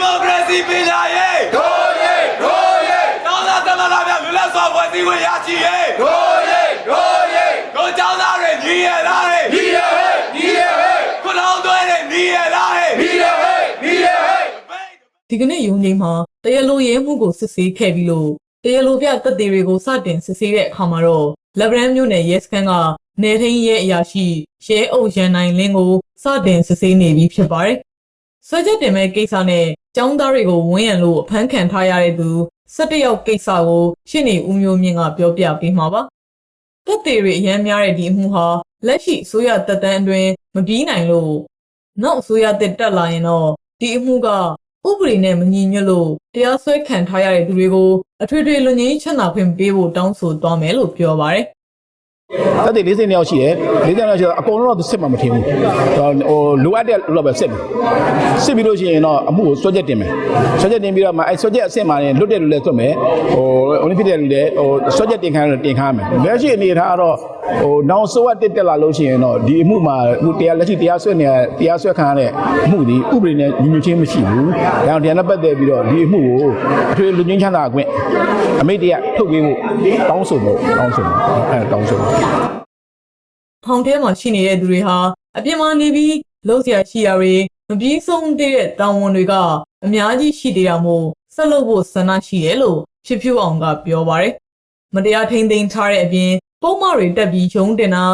မိုကရေစီပညာရေးတို့ရေးတို့ရေးကျောင်းသားသမဂ္ဂများလူလက်စွာဖွဲ့စည်းခွင့်ရရှိရေးတို့ရေးတို့ရေးတို့ကျောင်းသားတွေညီရလားဟဲ့ဒီရဟဲ့ဒီရဟဲ့ခုလောင်းသွဲတွေညီရလားဟဲ့ဒီရဟဲ့ဒီရဟဲ့ဒီကနေ့ရုံးချိန်မှာတရားလိုရဲမှုကိုစစ်ဆေးခဲ့ပြီးလို့တရားလိုပြတပ်သေးတွေကိုစတင်စစ်ဆေးတဲ့အခါမှာတော့လက်ဗရန်မြို့နယ်ရဲစခန်းကနေထိန်ရဲအရာရှိရဲအုပ်ရန်နိုင်လင်းကိုစတင်စစ်ဆေးနေပြီဖြစ်ပါတယ်။ ဆွဲချက်တင်မဲ့ကိစ္စနဲ့ចောင်းသားတွေကိုဝန်းရံလို့အဖမ်းခံထားရတဲ့သူ17ယောက်ကိစ္စကိုရှင်းနေဦးမျိုးမြင့်ကပြောပြပေးမှာပါ။တပ်သေးတွေအများများတဲ့ဒီအမှုဟာလက်ရှိအစိုးရတပ်တန်းအတွင်းမပြီးနိုင်လို့နောက်အစိုးရတက်တက်လာရင်တော့ဒီအမှုကဥပဒေနဲ့မညီညွတ်လို့တရားစွဲခံထားရတဲ့သူတွေကိုအထွေထွေလူငင်းချမ်းသာခွင့်ပေးဖို့တောင်းဆိုသွားမယ်လို့ပြောပါတယ် တက်တဲ့40နှစ်ယောက်ရှိတယ်40နှစ်ယောက်ရှိတော့အကုန်လုံးတော့စစ်မှမထင်ဘူးဟိုလိုအပ်တဲ့လို့ပဲစစ်တယ်စစ်ပြီးလို့ရှိရင်တော့အမှုကိုစွဲချက်တင်မယ်စွဲချက်တင်ပြီးတော့မှအဲစွဲချက်အဆင့်မှာလည်းလွတ်တဲ့လူလည်းသွတ်မယ်ဟိုအိုလံပစ်တဲ့လူလည်းဟိုစွဲချက်တင်ခံရတော့တင်ခံရမယ်လက်ရှိအနေထားကတော့ဟိုနောက်ဆိုးတက်တက်လာလို့ရှိရင်တော့ဒီအမှုမှာအခုတရားလက်ရှိတရားစွဲနေတရားစွဲခံရတဲ့အမှုဒီဥပဒေနဲ့ညီညွတ်ခြင်းမရှိဘူးဒါကြောင့်တရားနဲ့ပတ်သက်ပြီးတော့ဒီအမှုကိုအထွေလူချင်းချမ်းသာခွင့်အမိတ်တရထုတ်ပေးဖို့တောင်းဆိုဖို့တောင်းဆိုဖို့အဲတောင်းဆိုဖို့။ထောင်ထဲမှာရှိနေတဲ့သူတွေဟာအပြင်မှာနေပြီးလုံးစရာရှိရာတွေမပြီးဆုံးသေးတဲ့တာဝန်တွေကအများကြီးရှိသေးတာမို့ဆက်လုပ်ဖို့ဆန္ဒရှိတယ်လို့ဖြစ်ဖြူအောင်ကပြောပါတယ်။မတရားထိန်သိမ်းထားတဲ့အပြင်ပုံမှန်တွေတက်ပြီးရုံးတင်တာ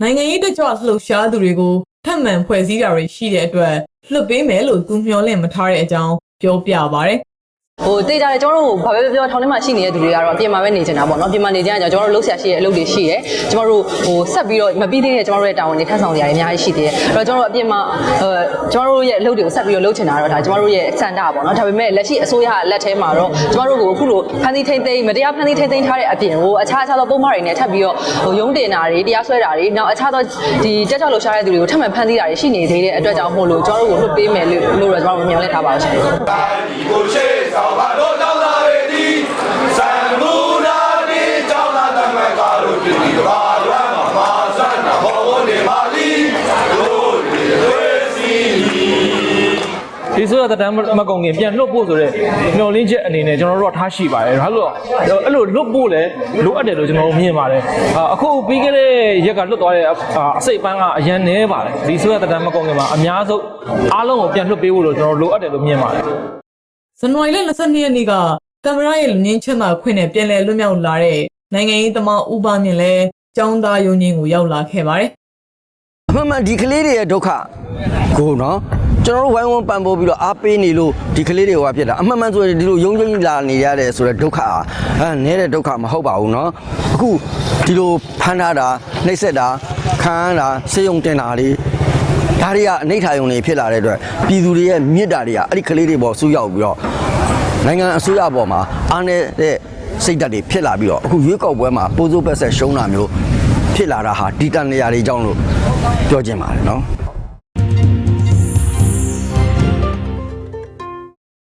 နိုင်ငံရေးတကြွလှုပ်ရှားသူတွေကိုထပ်မံဖွဲ့စည်းတာတွေရှိတဲ့အတွက်လွတ်ပေးမယ်လို့သူမျှော်လင့်မထားတဲ့အကြောင်းပြောပြပါတယ်။ ဟိုတေးကြတယ်ကျွန်တော်တို့ဘာပဲပြောထောင်ထဲမှာရှိနေတဲ့သူတွေကတော့အပြင်မှာပဲနေနေတာပေါ့နော်ပြင်မှာနေကြရင်ကျွန်တော်တို့လှုပ်ရှားရှိတဲ့အလုပ်တွေရှိတယ်ကျွန်တော်တို့ဟိုဆက်ပြီးတော့မပြီးသေးတဲ့ကျွန်တော်တို့ရဲ့တာဝန်တွေထမ်းဆောင်နေရတယ်အများကြီးရှိသေးတယ်အဲ့တော့ကျွန်တော်တို့အပြင်မှာအဲကျွန်တော်တို့ရဲ့အလုပ်တွေကိုဆက်ပြီးတော့လုပ်ချင်တာတော့ဒါကျွန်တော်တို့ရဲ့စန္ဒပေါ့နော်ဒါပေမဲ့လက်ရှိအစိုးရလက်ထဲမှာတော့ကျွန်တော်တို့ကိုအခုလိုဖန်တီးထိမ့်သိမ်းမတရားဖန်တီးထိမ့်သိမ်းထားတဲ့အပြင်ကိုအခြားအခြားသောပုံမှန်တွေနဲ့ထပ်ပြီးတော့ဟိုရုံးတင်တာတွေတရားစွဲတာတွေနောက်အခြားသောဒီတက်ကြောက်လှုပ်ရှားတဲ့သူတွေကိုထပ်မံဖန်တီးတာတွေရှိနေသေးတဲ့အတွက်ကြောင့်မို့လို့ကျွန်တော်တို့ကိုလွတ်ပေးမယ်လို့လို့တော့ကျွန်တော်တို့မျှော်လင့်ထားပါရှင်ဒီကိုရှေ့ဆောင်ပါတို့တောင်းသားတွေဒီစံမူနာဒီတောင်းသားတမန်ကားတို့ပြည်ဒီဘာရွမ်းမှာမာဆန်နာဘောဝနေပါလီတို့ဒီဝေစီဒီဆိုရတဲ့တမ်းမကုံခင်ပြန်လွတ်ဖို့ဆိုတော့မျောလင်းချက်အနေနဲ့ကျွန်တော်တို့ကထားရှိပါတယ်ဒါလို့အဲ့လိုလွတ်ဖို့လည်းလိုအပ်တယ်လို့ကျွန်တော်တို့မြင်ပါတယ်အာအခုပြီးခဲ့တဲ့ရက်ကလွတ်သွားတဲ့အအစိတ်ပန်းကအရန်နေပါတယ်ဒီဆိုရတဲ့တမ်းမကုံခင်မှာအများဆုံးအားလုံးကိုပြန်လွတ်ပေးဖို့လို့ကျွန်တော်တို့လိုအပ်တယ်လို့မြင်ပါတယ် ဇန်နဝါရီလ22ရက်နေ့ကကင်မရာရဲ့လူငင်းချက်မှခွင့်နဲ့ပြန်လည်လွတ်မြောက်လာတဲ့နိုင်ငံရေးသမားဦးပါမြင့်လည်းចောင်းသားယုံကြီးကိုရောက်လာခဲ့ပါတယ် အမှန်မှန်ဒီကလေးတွေရဲ့ဒုက္ခကိုနော်ကျွန်တော်တို့ဝိုင်းဝန်းပံ့ပိုးပြီးတော့အားပေးနေလို့ဒီကလေးတွေကဖြစ်တာအမှန်မှန်ဆိုရင်ဒီလိုယုံကြည်လာနေရတယ်ဆိုတဲ့ဒုက္ခอ่ะအဲနဲတဲ့ဒုက္ခမဟုတ်ပါဘူးเนาะအခုဒီလိုဖမ်းထားတာနှိပ်စက်တာခံရတာစေယုံတင်တာလေး ဒါတွေကအနိဋ္ဌာယုံတွေဖြစ်လာတဲ့အတွက်ပြည်သူတွေရဲ့မြစ်တာတွေကအဲ့ဒီကလေးတွေပေါ်ဆူရောက်ပြီးတော့နိုင်ငံအစိုးရပေါ်မှာအားနေတဲ့စိတ်ဓာတ်တွေဖြစ်လာပြီးတော့အခုရွေးကောက်ပွဲမှာပိုးစိုးပက်ဆက်ရှုံးတာမျိုးဖြစ်လာတာဟာဒီတန်နေရာတွေကြောင့်လို့ပြောချင်ပါတယ်နော်